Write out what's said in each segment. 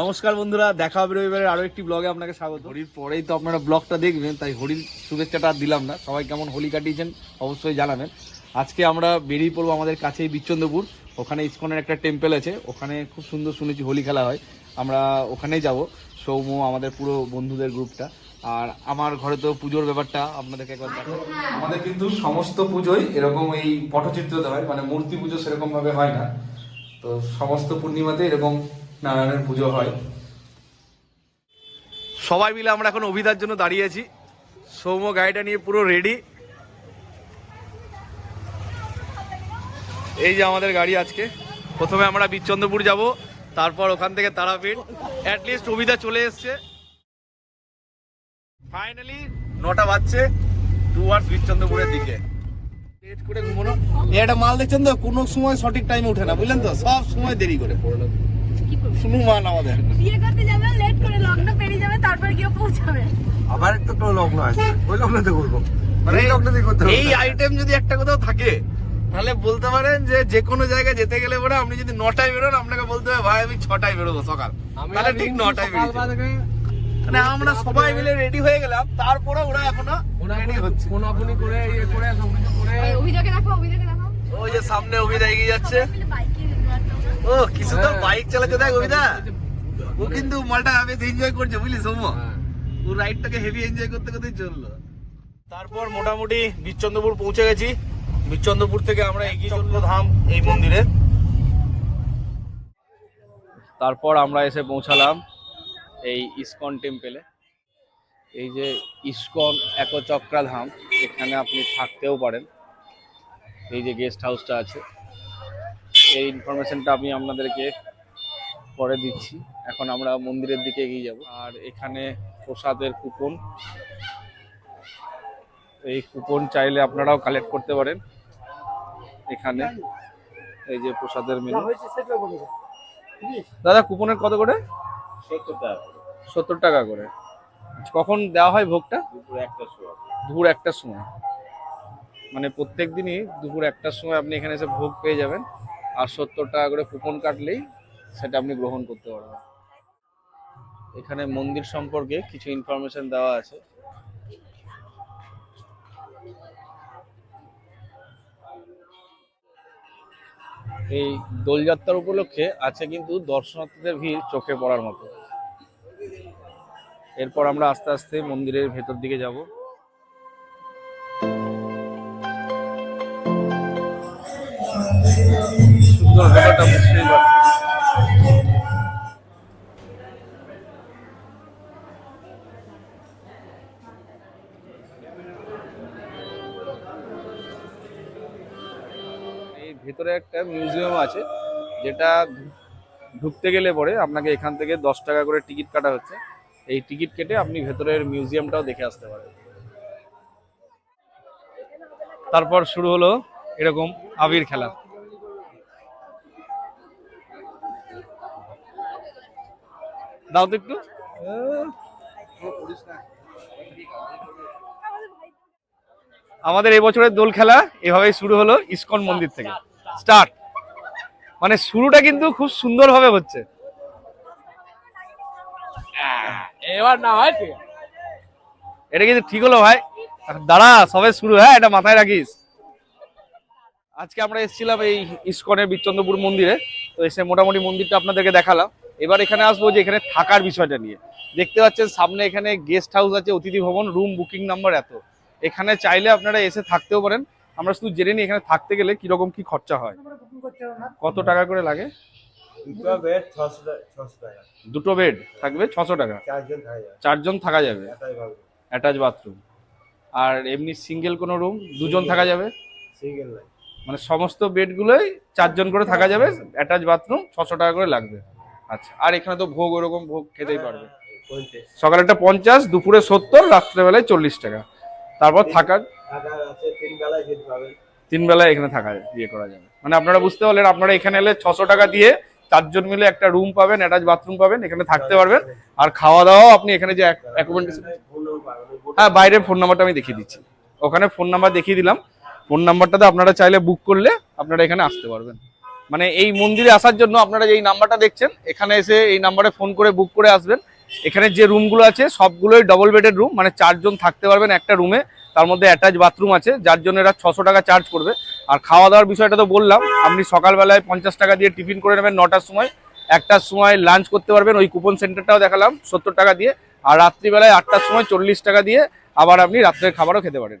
নমস্কার বন্ধুরা দেখা হবে রবিবারের আরও একটি ব্লগে আপনাকে স্বাগত। হোলির পরেই তো আপনারা ব্লগটা দেখবেন তাই হোলির শুভেচ্ছাটা আর দিলাম না। সবাই কেমন হোলি কাটিয়েছেন অবশ্যই জানাবেন। আজকে আমরা বেরিয়ে পড়ব আমাদের কাছেই বিচ্চন্দ্রপুর ওখানে ইস্কনের একটা টেম্পল আছে ওখানে খুব সুন্দর শুনেছি হোলি খেলা হয়। আমরা ওখানেই যাব সৌম আমাদের পুরো বন্ধুদের গ্রুপটা আর আমার ঘরে তো পুজোর ব্যাপারটা আপনাদেরকে একবার দেখাবো। আমাদের কিন্তু সমস্ত পুজোই এরকম এই পটচিত্রতে হয় মানে মূর্তি পুজো সেরকম ভাবে হয় না। তো সমস্ত পূর্ণিমাতে এরকম নারায়ণের পুজো হয়। সবাই মিলে আমরা এখন অভিধার জন্য দাঁড়িয়ে আছি। সৌম্য গাড়িটা নিয়ে পুরো রেডি এই যে আমাদের গাড়ি আজকে। প্রথমে আমরা বিচ্চন্দ্রপুর যাব তারপর ওখান থেকে তারাপীঠ। অ্যাটলিস্ট অভিদা চলে এসছে। ফাইনালি নটা বাজছে টুয়ার্ডস বিচ্চন্দ্রপুরের দিকে। লেট করে ঘুমানো। এই একটা মাল দেখছেন তো? কোনো সময় সঠিক টাইমে ওঠে না বুঝলেন তো? সব সময় দেরি করে। কি করবে? শুনু মান আমাদের। বিয়ে করতে যাবে লেট করে লগ্ন পেরিয়ে যাবে তারপর গিয়ে পৌঁছাবে। আবার একটা তো লগ্ন আছে ওই লগ্নতে করব মানে এই লগ্নতে করতে এই আইটেম যদি একটা কোথাও থাকে তাহলে বলতে পারেন যে যে কোনো জায়গায় যেতে গেলে পরে আপনি যদি নটায় বেরোন আপনাকে বলতে হবে ভাই আমি ছটায় বেরোবো সকাল। তাহলে ঠিক নটায় বেরিয়ে মানে আমরা সবাই মিলে রেডি হয়ে গেলাম তারপরে ওরা এখনও রেডি হচ্ছে। কোনাকুনি করে ইয়ে করে সবকিছু করে ওই অভিযোগে রাখো অভিযোগে রাখো। ওই যে সামনে অভিদা এগিয়ে যাচ্ছে মিলে বাইকে যেতে পারতাম ও কি সুন্দর বাইক চালাচ্ছে দেখ অভিদা ও কিন্তু মালটা বেশ এনজয় করছে বুঝলি সৌম্য? ও রাইডটাকে হেভি এনজয় করতে করতেই চলল। তারপর মোটামুটি বিচ্চন্দ্রপুর পৌঁছে গেছি। বিচ্চন্দ্রপুর থেকে আমরা এগিয়ে চলবো ধাম এই মন্দিরে। তারপর আমরা এসে পৌঁছালাম এই ইসকন টেম্পেলে এই যে ইসকন একচক্রা ধাম এখানে আপনি থাকতেও পারেন। এই যে গেস্ট হাউসটা আছে। এই ইনফরমেশনটা আমি আপনাদেরকে পরে দিচ্ছি। এখন আমরা মন্দিরের দিকে এগিয়ে যাব। আর এখানে প্রসাদের কুপন এই কুপন চাইলে আপনারাও কালেক্ট করতে পারেন। এখানে এই যে প্রসাদের মেনু দাদা কুপনের কত করে? সত্তর টাকা করে। কখন দেওয়া হয় ভোগটা? দুপুর একটার সময়। মানে প্রত্যেক দিনই দুপুর একটার সময় আপনি এখানে এসে ভোগ পেয়ে যাবেন। আর সত্তর টাকা করে কুপন কাটলেই সেটা আপনি গ্রহণ করতে পারবেন। এখানে মন্দির সম্পর্কে কিছু ইনফরমেশন দেওয়া আছে। এই দোলযাত্রার উপলক্ষে আছে কিন্তু দর্শনার্থীদের ভিড় চোখে পড়ার মতো। এরপর আমরা আস্তে আস্তে মন্দিরের ভেতর দিকে যাব। সুন্দর ব্যাপারটা ভেতরে একটা মিউজিয়াম আছে, যেটা ঢুকতে গেলে পরে আপনাকে এখান থেকে দশ টাকা করে টিকিট কাটা হচ্ছে। এই টিকিট কেটে আপনি ভেতরের মিউজিয়ামটাও দেখে আসতে পারেন। তারপর শুরু হলো এরকম আবির খেলা। দাও তো একটু। আমাদের এই বছরের দোল খেলা এভাবেই শুরু হলো ইসকন মন্দির থেকে। স্টার্ট। মানে শুরুটা কিন্তু খুব সুন্দরভাবে হচ্ছে। এবার না এটা কিন্তু ঠিক হলো ভাই। দাঁড়া সবে শুরু হ্যাঁ এটা মাথায় রাখিস। আজকে আমরা এসেছিলাম এই ইস্কনের বিচন্দ্রপুর মন্দিরে। তো এসে মোটামুটি মন্দিরটা আপনাদেরকে দেখালাম। এবার এখানে আসব যে এখানে থাকার বিষয়টা নিয়ে। দেখতে পাচ্ছেন সামনে এখানে গেস্ট হাউস আছে অতিথি ভবন রুম বুকিং নাম্বার এত। এখানে চাইলে আপনারা এসে থাকতেও পারেন। আমরা শুধু জেনে নিই এখানে থাকতে গেলে কীরকম কি খরচা হয়। কত টাকা করে লাগে? দুটো বেড থাকবে ছশো টাকা। চারজন থাকে যায় চারজন থাকা যাবে। অ্যাটাচ বাথরুম আর এমনি সিঙ্গেল কোনো রুম দুজন থাকা যাবে? সিঙ্গেল মানে সমস্ত বেডগুলোই চারজন করে থাকা যাবে। অ্যাটাচ বাথরুম ছশো টাকা করে লাগবে। আচ্ছা আর এখানে তো ভোগ ওরকম ভোগ খেতেই পারবে। পঞ্চাশ। সকালে একটা পঞ্চাশ দুপুরে সত্তর রাত্রেবেলায় চল্লিশ টাকা। তারপর থাকার তিন বেলায় এখানে থাকা ইয়ে করা যাবে। মানে আপনারা বুঝতে পারলেন আপনারা এখানে এলে ছশো টাকা দিয়ে চারজন মিলে একটা রুম পাবেন অ্যাটাচ বাথরুম পাবেন এখানে থাকতে পারবেন। আর খাওয়া দাওয়াও আপনি এখানে যে অ্যাকোমোডেশন হ্যাঁ বাইরের ফোন নাম্বারটা আমি দেখিয়ে দিচ্ছি। ওখানে ফোন নাম্বার দেখিয়ে দিলাম। ফোন নাম্বারটাতে আপনারা চাইলে বুক করলে আপনারা এখানে আসতে পারবেন। মানে এই মন্দিরে আসার জন্য আপনারা যে এই নাম্বারটা দেখছেন, এখানে এসে এই নাম্বারে ফোন করে বুক করে আসবেন। এখানে যে রুমগুলো আছে, সবগুলোই ডবল বেডেড রুম মানে চারজন থাকতে পারবেন একটা রুমে তার মধ্যে অ্যাটাচ বাথরুম আছে, যার জন্য এরা ছশো টাকা চার্জ করবে। আর খাওয়া দাওয়ার বিষয়টা তো বললাম, আপনি সকালবেলায় পঞ্চাশ টাকা দিয়ে টিফিন করে নেবেন নটার সময়। একটার সময় লাঞ্চ করতে পারবেন, ওই কুপন সেন্টারটাও দেখালাম, সত্তর টাকা দিয়ে। আর রাত্রিবেলায় আটটার সময় চল্লিশ টাকা দিয়ে আবার আপনি রাত্রের খাবারও খেতে পারেন।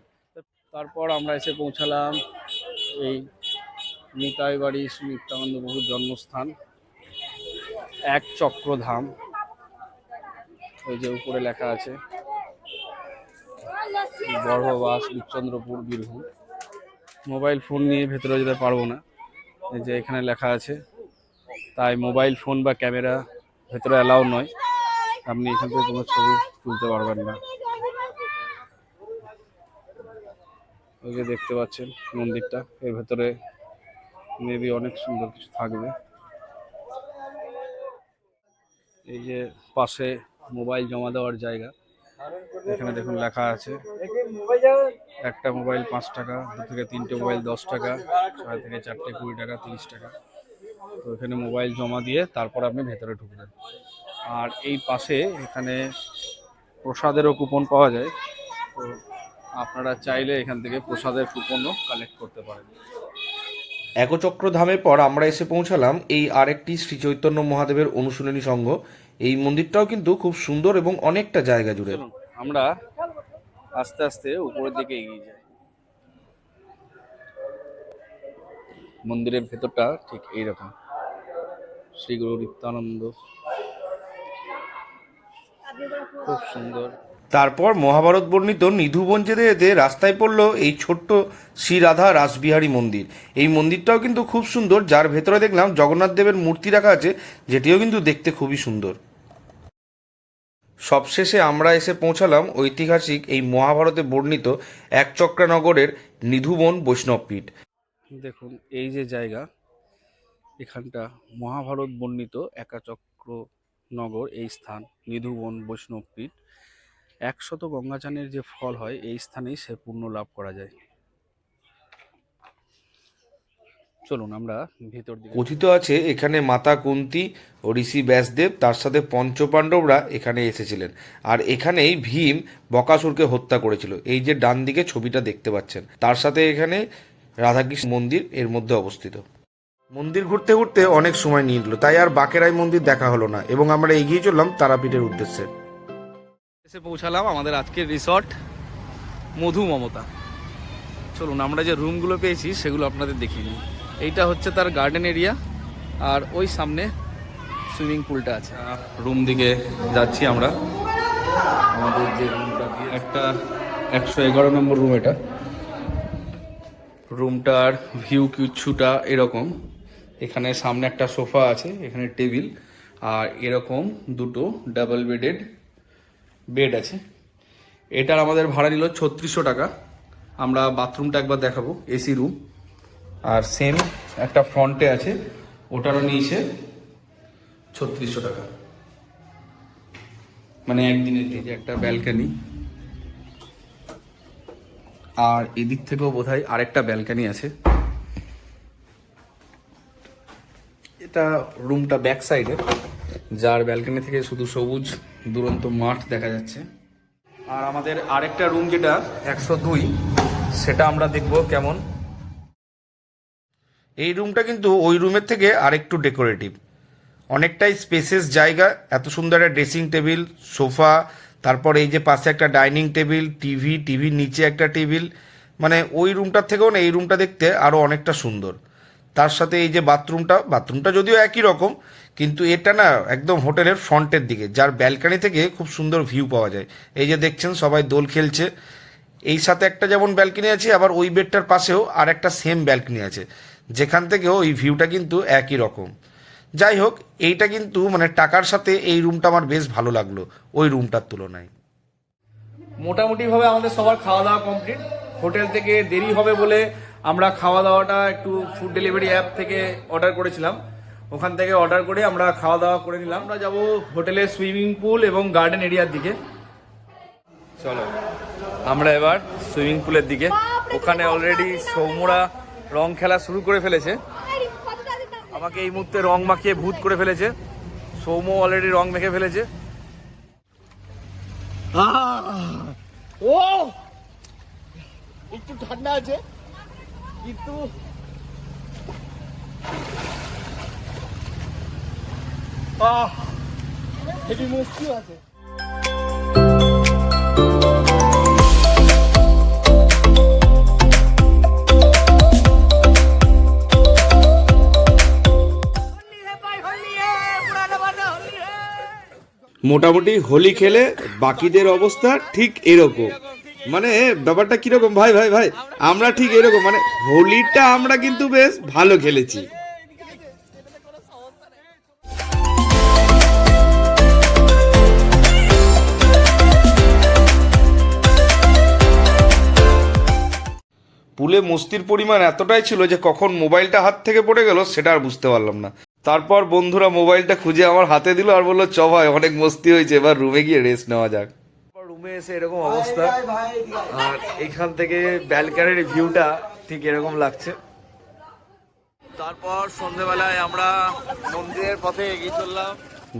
তারপর আমরা এসে পৌঁছালাম এই নিতাই বাড়ি শ্রী নিত্যানন্দ বহু জন্মস্থান। এক চক্রধাম, ওই যে উপরে লেখা আছে, গর্ভবাস বিচন্দ্রপুর বীরভূম। মোবাইল ফোন নিয়ে ভেতরে যেতে পারব না, এই যে এখানে লেখা আছে। তাই মোবাইল ফোন বা ক্যামেরা ভেতরে অ্যালাউ নয়। আপনি এখান থেকে কোনো ছবি তুলতে পারবেন না। ওই যে দেখতে পাচ্ছেন মন্দিরটা, এর ভেতরে মেবি অনেক সুন্দর কিছু থাকবে। এই যে পাশে মোবাইল জমা দেওয়ার জায়গা। এখানে দেখুন লেখা আছে, একটা মোবাইল পাঁচ টাকা দু থেকে তিনটে মোবাইল দশ টাকা ছয় থেকে চারটে কুড়ি টাকা, তিরিশ টাকা। তো এখানে মোবাইল জমা দিয়ে তারপর আপনি ভেতরে ঢুকবেন। আর এই পাশে এখানে প্রসাদেরও কুপন পাওয়া যায়। তো আপনারা চাইলে এখান থেকে প্রসাদের কুপনও কালেক্ট করতে পারেন। একচক্র ধামের পর আমরা এসে পৌঁছালাম এই আরেকটি শ্রী চৈতন্য মহাদেবের অনুশীলনী সংঘ। এই মন্দিরটাও কিন্তু খুব সুন্দর এবং অনেকটা জায়গা জুড়ে। আমরা আস্তে আস্তে উপরের দিকে এগিয়ে যাই। মন্দিরের ভেতরটা ঠিক এইরকম। শ্রী গুরু নিত্যানন্দ। খুব সুন্দর। তারপর মহাভারত বর্ণিত নিধুবন যেতে যেতে রাস্তায় পড়ল এই ছোট্ট শ্রী রাধা রাসবিহারী মন্দির। এই মন্দিরটাও কিন্তু খুব সুন্দর, যার ভেতরে দেখলাম জগন্নাথ দেবের মূর্তি রাখা আছে, যেটিও কিন্তু দেখতে খুবই সুন্দর। সবশেষে আমরা এসে পৌঁছালাম ঐতিহাসিক এই মহাভারতে বর্ণিত এক একচক্রানগরের নিধুবন বৈষ্ণবপীঠ। দেখুন, এই যে জায়গা, এখানটা মহাভারত বর্ণিত একাচক্র নগর, এই স্থান নিধুবন বৈষ্ণবপীঠ। একশত গঙ্গাচানের যে ফল হয়, এই স্থানেই সে পুণ্য লাভ করা যায়। চলুন আমরা ভিতর দিকে কথিত আছে, এখানে মাতা কুন্তি ও ঋষি ব্যাসদেব, তার সাথে পঞ্চপাণ্ডবরা এখানে এসেছিলেন। আর এখানেই ভীম বকাসুরকে হত্যা করেছিল। এই যে ডান দিকে ছবিটা দেখতে পাচ্ছেন, তার সাথে এখানে রাধাকৃষ্ণ মন্দির এর মধ্যে অবস্থিত। মন্দির ঘুরতে ঘুরতে অনেক সময় নিয়ে নিল তাই আর বাকেরাই মন্দির দেখা হলো না, এবং আমরা এগিয়ে চললাম তারাপীঠের উদ্দেশ্যে। এসে পৌঁছালাম আমাদের আজকের রিসর্ট মধু মমতা। চলুন, আমরা যে রুমগুলো পেয়েছি সেগুলো আপনাদের দেখিয়ে নিই এইটা হচ্ছে তার গার্ডেন এরিয়া আর ওই সামনে সুইমিং পুলটা আছে। রুম দিকে যাচ্ছি আমরা। আমাদের যে রুমটা একটা একশো এগারো নম্বর রুম এটা। রুমটার ভিউ কিছুটা এরকম। এখানে সামনে একটা সোফা আছে, এখানে টেবিল, আর এরকম দুটো ডাবল বেডেড বেড আছে। এটার আমাদের ভাড়া নিল ছত্রিশশো টাকা। আমরা বাথরুমটা একবার দেখাবো এসি রুম আর সেম একটা ফ্রন্টে আছে, ওটারও নিয়েছে ছত্রিশশো টাকা। মানে একদিনের যে একটা ব্যালকানি আর এদিক থেকেও বোধ হয় আরেকটা ব্যালকানি আছে। এটা রুমটা ব্যাক সাইডে যার ব্যালকনি থেকে শুধু সবুজ দুরন্ত মাঠ দেখা যাচ্ছে। আর আমাদের আরেকটা রুম যেটা একশো দুই, সেটা আমরা দেখব কেমন। এই রুমটা কিন্তু ওই রুমের থেকে আরেকটু ডেকোরেটিভ অনেকটাই স্পেসেস জায়গা, এত সুন্দর একটা ড্রেসিং টেবিল সোফা, তারপর এই যে পাশে একটা ডাইনিং টেবিল টিভি টিভির নিচে একটা টেবিল মানে ওই রুমটার থেকেও না, এই রুমটা দেখতে আরও অনেকটা সুন্দর। তার সাথে এই যে বাথরুমটা বাথরুমটা যদিও একই রকম কিন্তু এটা না একদম হোটেলের ফ্রন্টের দিকে, যার ব্যালকানি থেকে খুব সুন্দর ভিউ পাওয়া যায়। এই যে দেখছেন, সবাই দোল খেলছে। এই সাথে একটা যেমন ব্যালকনি আছে, আবার ওই বেডটার পাশেও আর একটা সেম ব্যালকনি আছে। যেখান থেকেও এই ভিউটা কিন্তু একই রকম। যাই হোক, এইটা কিন্তু মানে টাকার সাথে এই রুমটা আমার বেশ ভালো লাগল, ওই রুমটার তুলনায়। মোটামুটিভাবে আমাদের সবার খাওয়া দাওয়া কমপ্লিট। হোটেল থেকে দেরি হবে বলে আমরা খাওয়া দাওয়াটা একটু ফুড ডেলিভারি অ্যাপ থেকে অর্ডার করেছিলাম। ওখান থেকে অর্ডার করে আমরা খাওয়া দাওয়া করে নিলাম। আমরা যাব হোটেলের সুইমিং পুল এবং গার্ডেন এরিয়ার দিকে। চলো আমরা এবার সুইমিং পুলের দিকে। ওখানে অলরেডি সৌমরা রং খেলা শুরু করে ফেলেছে। আমাকে এই মুহূর্তে রং মাখিয়ে ভূত করে ফেলেছে। সৌম্য অলরেডি রং মেখে ফেলেছে। ও! একটু ঠান্ডা আছে। কিন্তু মোটামুটি হোলি খেলে বাকিদের অবস্থা ঠিক এরকম। মানে ব্যাপারটা কীরকম? ভাই ভাই ভাই, আমরা ঠিক এরকম। মানে হোলিটা আমরা কিন্তু বেশ ভালো খেলেছি। পুলে মস্তির পরিমাণ এতটাই ছিল যে কখন মোবাইলটা হাত থেকে পড়ে গেল সেটা আর বুঝতে পারলাম না। তারপর বন্ধুরা মোবাইলটা খুঁজে আমার হাতে দিল আর বলল চ ভাই অনেক মস্তি হয়েছে এবার রুমে গিয়ে রেস্ট নেওয়া যাক। রুমে এসে এরকম অবস্থা। আর এখান থেকে ব্যালকানির ভিউটা ঠিক এরকম লাগছে। তারপর সন্ধেবেলায় আমরা মন্দিরের পথে এগিয়ে চললাম।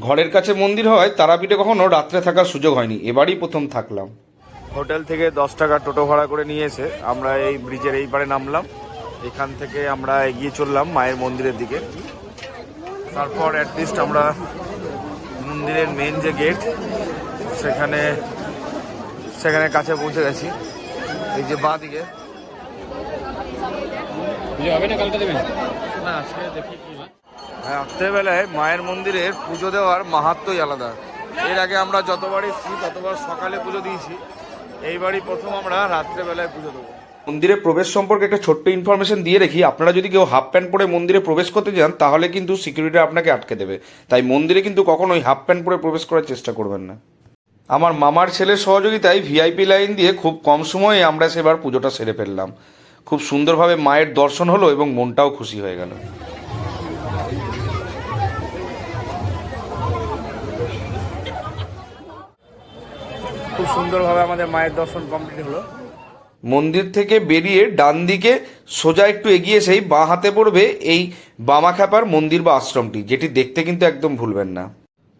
ঘরের কাছে মন্দির হয় তারাপীঠে কখনো রাত্রে থাকার সুযোগ হয়নি এবারই প্রথম থাকলাম। হোটেল থেকে দশ টাকা টোটো ভাড়া করে নিয়ে এসে আমরা এই ব্রিজের এই পারে নামলাম। এখান থেকে আমরা এগিয়ে চললাম মায়ের মন্দিরের দিকে। তারপর অ্যাটলিস্ট আমরা মন্দিরের মেন যে গেট সেখানে সেখানে কাছে পৌঁছে গেছি। এই যে বাঁ দিকে। হ্যাঁ। রাত্রেবেলায় মায়ের মন্দিরের পুজো দেওয়ার মাহাত্মই আলাদা। এর আগে আমরা যতবার এসেছি ততবার সকালে পুজো দিয়েছি। এইবারই প্রথম আমরা রাত্রেবেলায় পুজো দেবো। মন্দিরে প্রবেশ সম্পর্কে একটা ছোট্ট ইনফরমেশন দিয়ে রেখি। আপনারা যদি কেউ হাফ প্যান্ট পরে মন্দিরে প্রবেশ করতে যান, তাহলে কিন্তু সিকিউরিটি আপনাকে আটকে দেবে। তাই মন্দিরে কিন্তু কখনোই হাফ প্যান্ট পরে প্রবেশ করার চেষ্টা করবেন না। আমার মামার ছেলের সহযোগিতায় ভিআইপি লাইন দিয়ে খুব কম সময়ে আমরা সেবার পুজোটা সেরে ফেললাম। খুব সুন্দরভাবে মায়ের দর্শন হলো এবং মনটাও খুশি হয়ে গেল। খুব সুন্দরভাবে আমাদের মায়ের দর্শন কমপ্লিট হলো। মন্দির থেকে বেরিয়ে ডান দিকে সোজা একটু এগিয়ে সেই বাঁ হাতে পড়বে এই বামাখ্যাপার মন্দির বা আশ্রমটি, যেটি দেখতে কিন্তু একদম ভুলবেন না।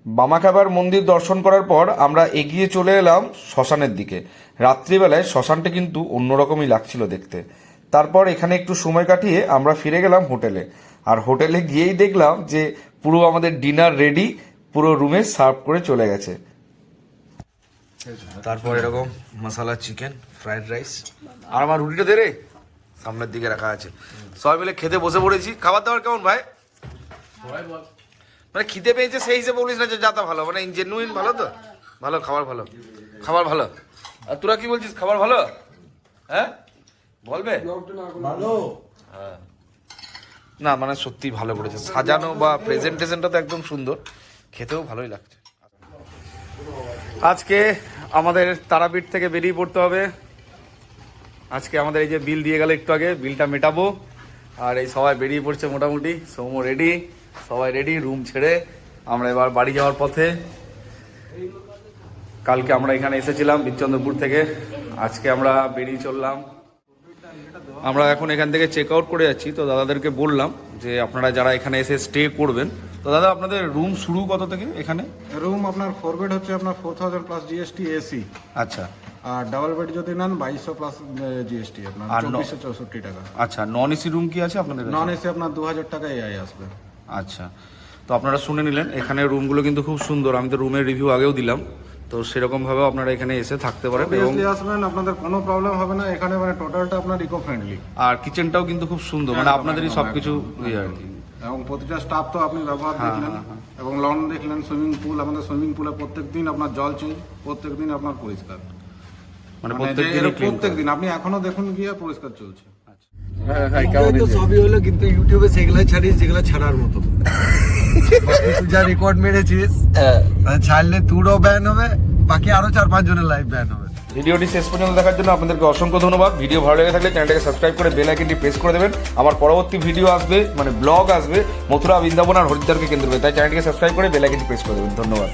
বামাখ্যাপার মন্দির দর্শন করার পর আমরা এগিয়ে চলে এলাম শ্মশানের দিকে। রাত্রিবেলায় শ্মশানটা কিন্তু অন্যরকমই লাগছিল দেখতে। তারপর এখানে একটু সময় কাটিয়ে আমরা ফিরে গেলাম হোটেলে। আর হোটেলে গিয়েই দেখলাম যে পুরো আমাদের ডিনার রেডি, পুরো রুমে সার্ভ করে চলে গেছে। তারপর এরকম মশালা চিকেন ফ্রাইড রাইস আর আমার রুটিটা দে রে। সামনের দিকে রাখা আছে। সবাই মিলে খেতে বসে পড়েছি। খাবার দাবার কেমন ভাই? মানে খিদে পেয়েছে সেই হিসেবে বলিস না যে যাতা ভালো। মানে জেনুইন ভালো তো? ভালো খাবার ভালো। খাবার ভালো। আর তোরা কি বলছিস? খাবার ভালো? হ্যাঁ? বলবে? ভালো। হ্যাঁ। না মানে সত্যি ভালো করেছে। সাজানো বা প্রেজেন্টেশনটা তো একদম সুন্দর। খেতেও ভালোই লাগছে। আজকে আমাদের তারাপীঠ থেকে বেরিয়ে পড়তে হবে। আজকে আমাদের এই যে বিল দিয়ে গেল একটু আগে, বিলটা মেটাবো। আর এই সবাই বেরিয়ে পড়ছে মোটামুটি। সৌম্য রেডি সবাই রেডি রুম ছেড়ে আমরা এবার বাড়ি যাওয়ার পথে। কালকে আমরা এখানে এসেছিলাম বিচ্চন্দ্রপুর থেকে। আজকে আমরা বেরিয়ে চললাম। আমরা এখন এখান থেকে চেক আউট করে যাচ্ছি, তো দাদাদেরকে বললাম। যে আপনারা যারা এখানে এসে স্টে করবেন তো দাদা আপনাদের রুম শুরু কত থেকে এখানে? রুম আপনার ফোর বেড হচ্ছে আপনার four thousand plus GST AC আচ্ছা। আর ডাবল বেড যদি নেন বাইশশো প্লাস জিএসটি আপনার চব্বিশশো চৌষট্টি টাকা। আচ্ছা নন এসি রুম কি আছে আপনাদের নন এসি আপনার দু হাজার টাকা এআই আসবে। আচ্ছা। তো আপনারা শুনে নিলেন এখানে রুমগুলো কিন্তু খুব সুন্দর। আমি তো রুমের রিভিউ আগেও দিলাম। তো সেরকম ভাবে আপনারা এখানে এসে থাকতে পারেন এবং আসবেন আপনাদের কোনো প্রবলেম হবে না। এখানে মানে টোটালটা আপনার ইকো ফ্রেন্ডলি আর কিচেনটাও কিন্তু খুব সুন্দর মানে আপনাদেরই সবকিছু ইয়ে আর কি। এবং প্রতিটা স্টাফ তো আপনি ব্যবহার হ্যাঁ, দেখলেন হ্যাঁ, হ্যাঁ। এবং লন দেখলেন সুইমিং পুল আমাদের সুইমিং পুলে প্রত্যেক দিন আপনার জল চেঞ্জ প্রত্যেক দিন আপনার পরিষ্কার। মানে প্রত্যেক clean প্রত্যেক দিন আপনি এখনও দেখুন গিয়ে পরিষ্কার চলছে। হ্যাঁ তো সবই হলো কিন্তু ইউটিউবে সেগুলো ছাড়িস যেগুলো ছাড়ার মতো। তুই যা রেকর্ড মেরেছিস মানে ছাড়লে তুরও ব্যান হবে বাকি আরও চার পাঁচ জনের লাইভ ব্যান হবে। ভিডিওটি শেষ পর্যন্ত দেখার জন্য আপনাদেরকে অসংখ্য ধন্যবাদ। ভিডিও ভালো লেগে থাকলে চ্যানেলটাকে সাবস্ক্রাইব করে বেল আইকনটি প্রেস করে দেবেন। আমার পরবর্তী ভিডিও আসবে মানে ব্লগ আসবে মথুরা বৃন্দাবন আর হরিদ্বারকে কেন্দ্র করে। তাই চ্যানেলটিকে সাবস্ক্রাইব করে বেল আইকনটি প্রেস করে দেবেন। ধন্যবাদ।